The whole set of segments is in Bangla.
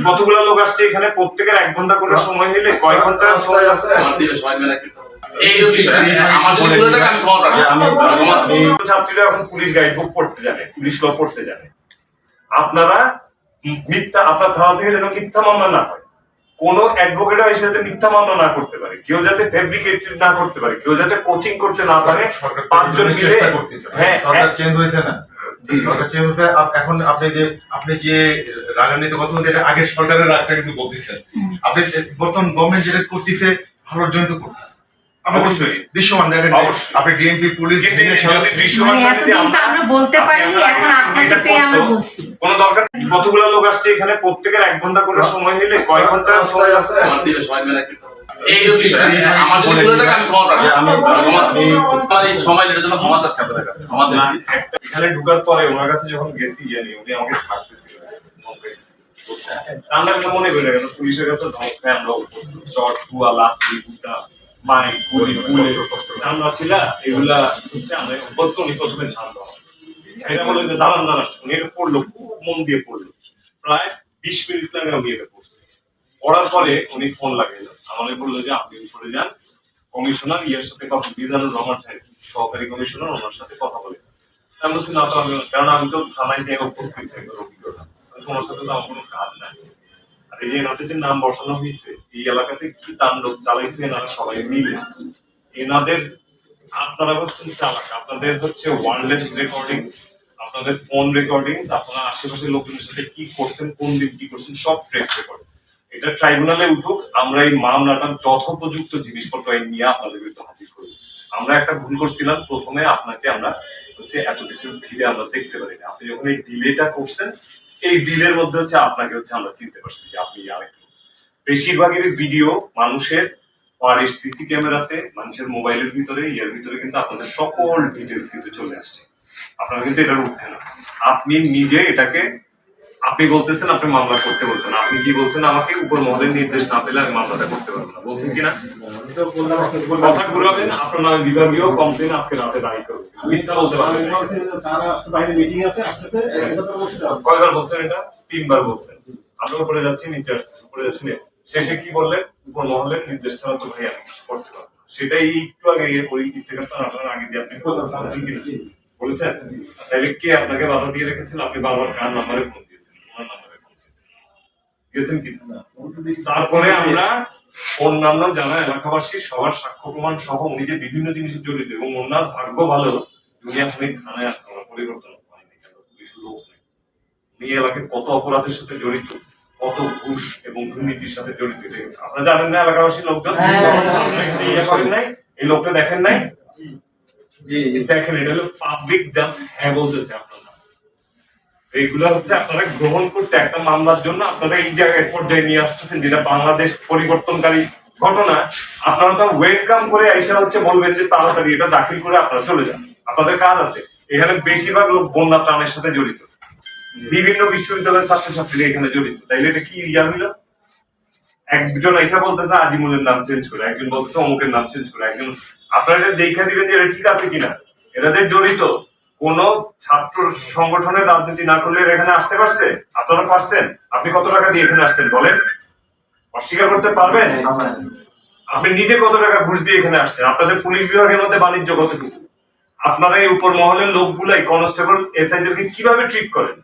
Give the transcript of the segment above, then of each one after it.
কতগুলো লোক আসছে এখানে? প্রত্যেকের এক ঘণ্টা করে সময় নিলে কয় ঘণ্টা সময় লাগছে? আমার দিবে সময় দিবে নাকি এই যে বিষয় আমার যদি ভুলে থাকে আমি ক্ষমা রাখব আমি- আমি ক্ষমা চাচ্ছি। আমি- ছাত্রীরা এখন পুলিশ গাইড বুক পড়তে জানে পুলিশ ল পড়তে জানে। আপনারা মিথ্যা আপনার থানা থেকে যেন মিথ্যা মামলা না হয়। কোন অ্যাডভোকেটও এসে যাতে মিথ্যা মামলা না করতে পারে কেউ যাতে ফেব্রিকেট না করতে পারে কেউ যাতে কোচিং করতে না পারে পাঁচজন মিলে হ্যাঁ সরকার চেঞ্জ হয়েছে না। জি। সরকার চেঞ্জ হয়েছে। এখন আপনি যে আপনি যে রাজনীতি কথা বলতে এটা আগের সরকারের রাগটা কিন্তু বলতেছেন আপনি যে- বর্তমান গভর্নমেন্ট যেটা করতেছে ভালোর জন্য তো করতেছে। অবশ্যই। দৃশ্যমান দেখেন অবশ্যই। আপনি ডিএমপি পুলিশ দৃশ্যমান মানে যদি এতদিন তো আমরা- আমরা বলতে পারিনি, এখন আপনাকে পেয়ে আমরা বলছি। কোনো দরকার কতগুলো লোক আসছে এখানে? প্রত্যেকের এক ঘণ্টা করে সময় কয় ঘণ্টা সময় এই যে আমার যদি ভুলে থাকে আমি ক্ষমা আমি- আমি ক্ষমা চাচ্ছি। আমি- আমার এই সময় এটার জন্য ক্ষমা চাচ্ছি আপনাদের কাছে। ক্ষমা চাচ্ছি। এখানে ঢুকার পরে ওনার কাছে যখন গেছি জানি উনি আমাকে ছাড়তেছিল আমরা মনে করি না পুলিশের কাছে ধমক খাই আমরা চট কুয়া লাঠি গুটা। মাইক গুলি গুলে চান্দা ছিল, এগুলা হচ্ছে আমরা উনি প্রথমে চান্দা এটা বলে যে দাঁড়ান দাঁড়ান এটা পড়ল, খুব মন দিয়ে পড়ল। প্রায় বিশ মিনিট লাগে উনি এটা পড়ছে। পড়ার পরে উনি ফোন লাগাইল। আমাদের বলল যে, আপনি উপরে যান। কমিশনার, ইয়ের সাথে কথা বিধানুর রহমান সাহেব সহকারী কমিশনার ওনার সাথে কথা বলে। আমি বলছি, না তো আমি কারণ আমি তো থানায় যে উপস্থিত ছিল অভিজ্ঞতা তোমার সাথে তো আমার কোনো কাজ নাই। আর এই যে এনাদের যে নাম বসানো হয়েছে এই এলাকাতে কি তাণ্ডব চালাইছে এনারা সবাই মিলে? এনাদের আপনারা হচ্ছেন চালাক, আপনাদের হচ্ছে ওয়ারলেস রেকর্ডিংস, আপনাদের ফোন রেকর্ডিংস, আপনারা আশেপাশের লোকজনের সাথে কি করছেন, কোন দিন কি করছেন, সব ট্রেক রেকর্ড এটা ট্রাইব্যুনালে উঠুক, আমরা এই মামলাটা যথোপযুক্ত জিনিসপত্র নিয়ে আপনাদের বিরুদ্ধে হাজির করি। আমরা একটা ভুল করছিলাম, প্রথমে আপনাকে আমরা হচ্ছে এত কিছু ভিড়ে আমরা দেখতে পারি না আপনি যখন এই ডিলেটা করছেন এই ডিলের মধ্যে হচ্ছে আপনাকে হচ্ছে আমরা চিনতে পারছি যে আপনি বেশিরভাগের ভিডিও মানুষের সিসি ক্যামেরাতে মানুষের মোবাইলের ভিতরে, ইয়ার ভিতরে কিন্তু আপনাদের সকল ডিটেলস কিন্তু চলে আসছে। আপনারা কিন্তু এটার উঠে না। আপনি নিজে এটাকে, আপনি বলতেছেন, আপনি মামলা করতে বলছেন। আপনি কি বলছেন আমাকে? উপর মহলের নির্দেশ না পেলে আমি মামলাটা করতে পারব না। বলছেন কিনা? কথা ঘুরাবেন আপনার বিভাগীয় কমপ্লেন আজকে রাতে দাঁড়িয়ে করবেন। মিথ্যা বলতে পারবেন না। কয়বার বলছেন এটা? তিনবার বলছেন। আমরা উপরে যাচ্ছি নিচে উপরে যাচ্ছি শেষে কি বললেন? উপর মহলের নির্দেশ ছাড়া তো ভাই আমি কিছু করতে পারব সেটাই একটু আগে ওই আপনার আগে দিয়ে আপনি বলছেন? বলেছেন তাহলে কে আপনাকে বাধা দিয়ে রেখেছেন আপনি বারবার কার নাম্বারে ফোন দিয়েছেন? ওনার নাম্বারে ফোন দিয়েছেন। দিয়েছেন কি? তারপরে আমরা অন্যান্য যারা এলাকাবাসী সবার সাক্ষ্য প্রমাণ সহ উনি যে বিভিন্ন জিনিসে জড়িত এবং ওনার ভাগ্য ভালো উনি আপনি থানায় আসতে না পরিবর্তন হয়নি কেন? পুলিশের লোক নেই। উনি এলাকায় কত অপরাধের সাথে জড়িত কত ঘুষ এবং দুর্নীতির সাথে জড়িত আপনারা জানেন না এলাকাবাসী লোকজন? হ্যাঁ। এখানে ইয়ে করেন নাই? এই লোকটা দেখেন নাই? দেখেন এটা হলো পাবলিক জাস্ট হ্যাঁ বলতেছে আপনারা। এইগুলা হচ্ছে আপনারা গ্রহণ করতে একটা মামলার জন্য আপনারা এই জায়গায় পর্যায়ে নিয়ে আসতেছেন, যেটা বাংলাদেশ পরিবর্তনকারী ঘটনা। আপনারা তো ওয়েলকাম করে আইসা হচ্ছে বলবেন যে তাড়াতাড়ি এটা দাখিল করে আপনারা চলে যান। আপনাদের কাজ আছে। এখানে বেশিরভাগ লোক বন্যা ত্রাণের সাথে জড়িত। বিভিন্ন বিশ্ববিদ্যালয়ের ছাত্রছাত্রীরা এখানে জড়িত। তাইলে এটা কি ইয়া হইল? একজন এসে বলতেছে, আজিমুলের নাম চেঞ্জ করে। একজন বলতেছে, অমুকের নাম চেঞ্জ করে। একজন আপনারা এটা দেখে দিবেন যে এটা ঠিক আছে কিনা। এরাদের জড়িত কোন ছাত্র সংগঠনের রাজনীতি না করলে এখানে আসতে পারছে? আপনারা পারছেন? আপনি কত টাকা দিয়ে এখানে আসছেন বলেন? অস্বীকার করতে পারবেন? আপনি নিজে কত টাকা ঘুষ দিয়ে এখানে আসছেন? আপনাদের পুলিশ বিভাগের মধ্যে বাণিজ্য কতটুকু? আপনারা এই উপর মহলের লোকগুলাই কনস্টেবল এসআইদেরকে কীভাবে ট্রিট করেন?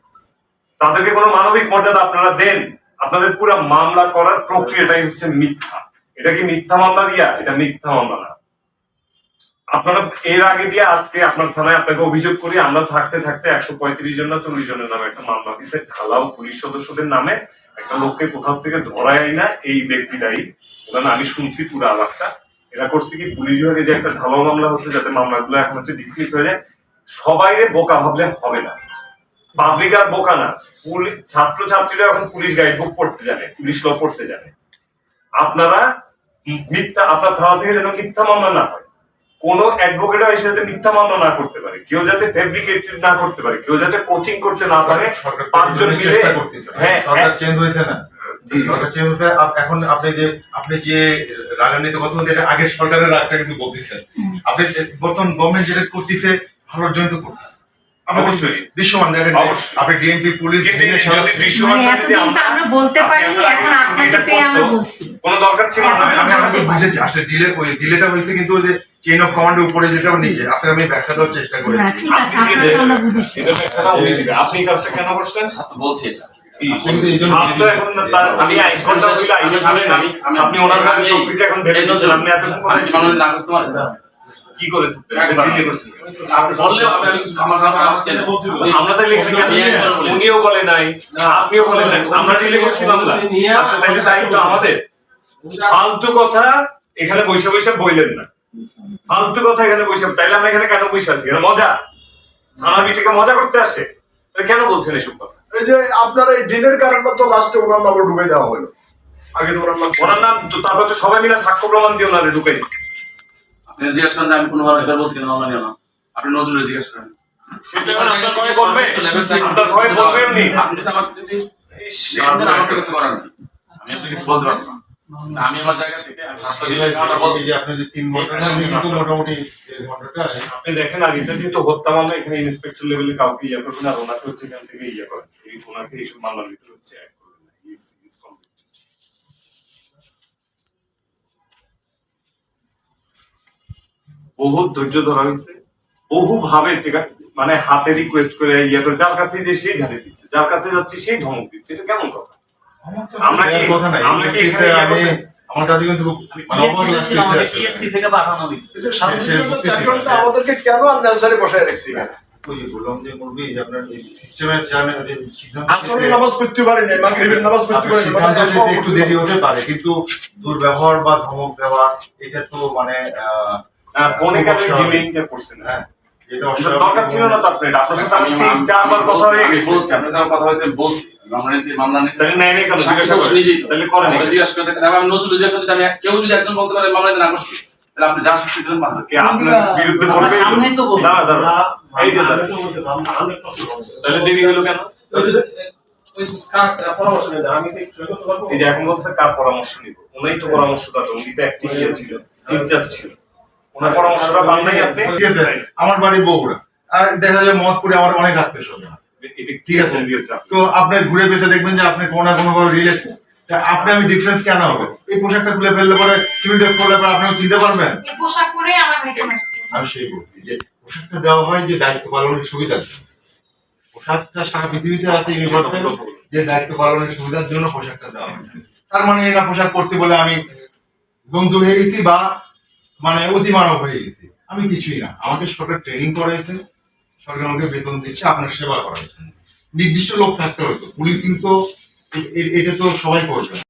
তাদেরকে কোনো মানবিক মর্যাদা আপনারা দেন? আপনাদের পুরো মামলা করার প্রক্রিয়াটাই হচ্ছে মিথ্যা। এটা কি মিথ্যা মামলা দিয়া এটা মিথ্যা মামলা না। আপনারা এর আগে দিয়ে আজকে আপনার থানায় আপনাকে অভিযোগ করি, আমরা থাকতে থাকতে একশো পঁয়ত্রিশ জন না চল্লিশ জনের নামে একটা মামলা দিচ্ছে ঢালাও পুলিশ সদস্যদের নামে একটা লোককে কোথাও থেকে ধরাই না এই ব্যক্তিটাই কারণ আমি শুনছি পুরো আলাপটা। এরা করছে কি, পুলিশ বিভাগে যে একটা ঢালাও মামলা হচ্ছে যাতে মামলাগুলো এখন হচ্ছে ডিসমিস হয়ে যায় সবাই বোকা ভাবলে হবে না। পাবলিক আর বোকা না। ছাত্র ছাত্রীরা এখন পুলিশ গাইড বুক পড়তে জানে, পুলিশ ল পড়তে জানে। আপনারা মিথ্যা, আপনার থানা থেকে যেন মিথ্যা মামলা না হয় কোন অ্যাডভোকেট এসে যাতে মিথ্যা মামলা না করতে পারে কেউ যাতে ফেব্রিকেটেড না করতে পারে কেউ যাতে কোচিং করতে না পারে পাঁচজন মিলে হ্যাঁ সরকার চেঞ্জ হয়েছে না। জি। সরকার চেঞ্জ হয়েছে। এখন আপনি যে আপনি যে রাজনীতি কথা বলতে আগের সরকারের রাগটা কিন্তু বলতেছেন। আপনি বর্তমান গভর্নমেন্ট যেটা করতেছে ভালোর জন্য তো করতেছে। অবশ্যই। দৃশ্যমান দেখেন আপনি ডিএমপি পুলিশ মানে যদি এতদিন তো আমরা বলতে পারিনি, এখন আপনাকে পেয়ে আমরা বলছি। কোনো দরকার ছিল না। আমি বুঝেছি আসলে ডিলে ডিলেটা হয়েছে কিন্তু ওই যে চেইন অফ কমান্ডের উপরে যেতে হবে নিচে। আপনাকে আমি ব্যাখ্যা দেওয়ার চেষ্টা না করেছি। আপনি উনি দিবে। আপনি কাজটা কেন করছেন? বলছি এটা। আপনি আপনি আপনি ওনার এখন। আপনি কি আমার তাহলে। উনিও বলে নাই। আপনিও বলে নাই। আমরা দিলে করছি মামলা আচ্ছা তাহলে দায়িত্ব আমাদের। ফালতু কথা এখানে বৈশা বৈশা বইলেন না। ফালতু কথা এখানে বৈশা তাইলে আমরা এখানে কেন বসে আছি? মজা। থানা মিটিকে মজা করতে আসে। কেন বলছেন এসব কথা? এই যে আপনার এই ডিলের কারণে তো লাস্টে ওনার নামে ডুবে দেওয়া হলো। আগে তো ওনার নাম ওনার নাম তো তারপর তো সবাই মিলে সাক্ষ্য প্রমাণ দিয়ে ওনারে ঢুকাই। আপনি জিজ্ঞেস করেন আমি কোনো ভাবে এটা বলছি না না। আপনি নজরুল জিজ্ঞেস করেন। সেটা এখন আপনার ভয়ে বলবে। আপনার ভয়ে বলবে আপনি যদি আমার যদি ইস, আপনার কিছু করার আমি আপনাকে কিছু বলতে পারব না। আমি আমার জায়গা থেকে আমি স্বাস্থ্য বিভাগের কারণে এই বলছি যে আপনি যে তিন ঘণ্টার মোটামুটি আপনি দেখেন আর যেহেতু হত্যা মামলা এখানে ইন্সপেক্টর লেভেলে কাউকে ইয়ে করবেন আর ওনাকে হচ্ছে এখান থেকে ইয়ে করেন এই ওনাকে এইসব মামলার ভিতরে হচ্ছে add করবেন না। He is- he is বহু ধৈর্য ধরা হয়েছে। বহু ভাবে মানে হাতে রিকোয়েস্ট করে ইয়ে করে যার কাছে যে সেই ঝাড়ি দিচ্ছে যার কাছে যাচ্ছে সেই ধমক দিচ্ছে। এটা কেমন কথা? আমার তো আমরা কি- কথা নাই। আমরা কি এখানে এক্ষেত্রে আমি আমার কাছে কিন্তু খুব। থেকে পাঠানো হয়েছে। আমাদেরকে কেন বসায় রাখছি একটু দেরি হতে পারে কিন্তু দুর্ব্যবহার বা ধমক দেওয়া এটা তো মানে ফোনে কেন। করছেন? হ্যাঁ। দরকার ছিল না তো আপনার আপনার সাথে আমার তিন চারবার কথা হয়ে গেছে। বলছি আপনার সাথে কথা হয়েছে বলছি। মামলা নিতে তাহলে নেয় কেন? জিজ্ঞাসা নিজেই তাহলে করেন জিজ্ঞাসা করে দেখেন, আমি নজরুল জিজ্ঞাসা করছি, আমি কেউ যদি একজন বলতে পারে মামলা না করছি তাহলে আপনি যা কে আপনার বিরুদ্ধে তো বলব। দাঁড়া দাঁড়া। এই যে তাহলে দেরি হলো কেন? এই যে এখন বলছে কার পরামর্শ নিব? উনি তো পরামর্শ দাতা উনি তো একটি ছিল ইনচার্জ ছিল। আপনি আমার বাড়ি বগুড়া। আর দেখা যায় মদপুরে আমার অনেক আত্মীয় স্বজন ঠিক আছে। তো আপনি ঘুরে পেছে দেখবেন যে আপনি কোনো না কোনো ভাবে রিলেট আপনি আমি ডিফারেন্স কেন হবে? এই পোশাকটা খুলে ফেললে পরে সিভিল ড্রেস করলে পরে আপনিও চিনতে পারবেন? এই পোশাক পরে আমার আমি সেই বলছি যে পোশাকটা দেওয়া হয় যে দায়িত্ব পালনের সুবিধার জন্য। পোশাকটা সারা পৃথিবীতে আছে ইউনিভার্সাল যে দায়িত্ব পালনের সুবিধার জন্য পোশাকটা দেওয়া হয়। তার মানে এটা পোশাক পরছি বলে আমি জন্তু হয়ে গেছি বা মানে অতিমানব হয়ে গেছি। আমি কিছুই না। আমাকে সরকার ট্রেনিং করাইছে, সরকার আমাকে বেতন দিচ্ছে, আপনার সেবা করার জন্য। নির্দিষ্ট লোক থাকতে হতো পুলিশিং তো এটা তো সবাই করবে।